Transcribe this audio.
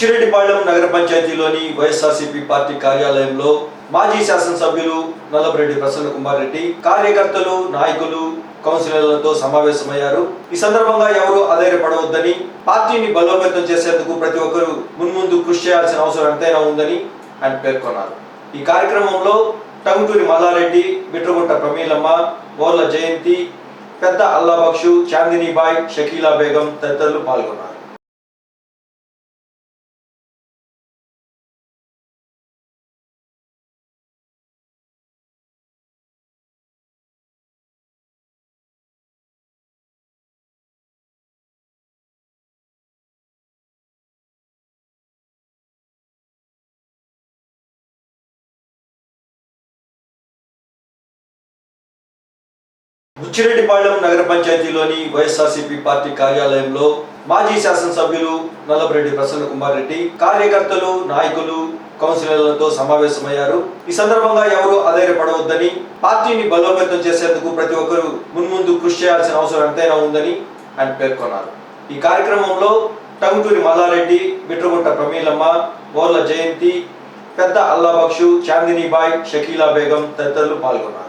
బుచ్చిరెడ్డిపాళెం నగర పంచాయతీలోని వైఎస్ఆర్సీపీ పార్టీ కార్యాలయంలో మాజీ శాసనసభ్యులు నల్లపురెడ్డి ప్రసన్న కుమార్ రెడ్డి కార్యకర్తలు నాయకులు కౌన్సిలర్లతో సమావేశమయ్యారు. ఈ సందర్భంగా ఎవరూ ఆధారపడవద్దని పార్టీని బలోపేతం చేసేందుకు ప్రతి ఒక్కరూ మున్ముందు కృషి చేయాల్సిన అవసరం ఎంతైనా ఉందని ఆయన పేర్కొన్నారు. ఈ కార్యక్రమంలో టంగుటూరి మల్లారెడ్డి బిట్రగుంట ప్రమీలమ్మ బోర్ల జయంతి పెద్ద అల్లాబక్షు చాందినీబాయ్ షకీలా బేగం తదితరులు పాల్గొన్నారు. బుచ్చిరెడ్డిపాళెం నగర పంచాయతీలోని వైఎస్ఆర్సీపీ పార్టీ కార్యాలయంలో మాజీ శాసనసభ్యులు నల్లపురెడ్డి ప్రసన్న కుమార్ రెడ్డి కార్యకర్తలు నాయకులు కౌన్సిలర్లతో సమావేశమయ్యారు. ఈ సందర్భంగా ఎవరు ఆధారపడవద్దని పార్టీని బలోపేతం చేసేందుకు ప్రతి ఒక్కరూ మున్ముందు కృషి చేయాల్సిన అవసరం ఎంతైనా ఉందని ఆయన పేర్కొన్నారు. ఈ కార్యక్రమంలో టంగుటూరి మల్లారెడ్డి బిట్రగుంట ప్రమీలమ్మ బోర్ల జయంతి పెద్ద అల్లాబక్షు చాందినీబాయ్ షకీలా బేగం తదితరులు పాల్గొన్నారు.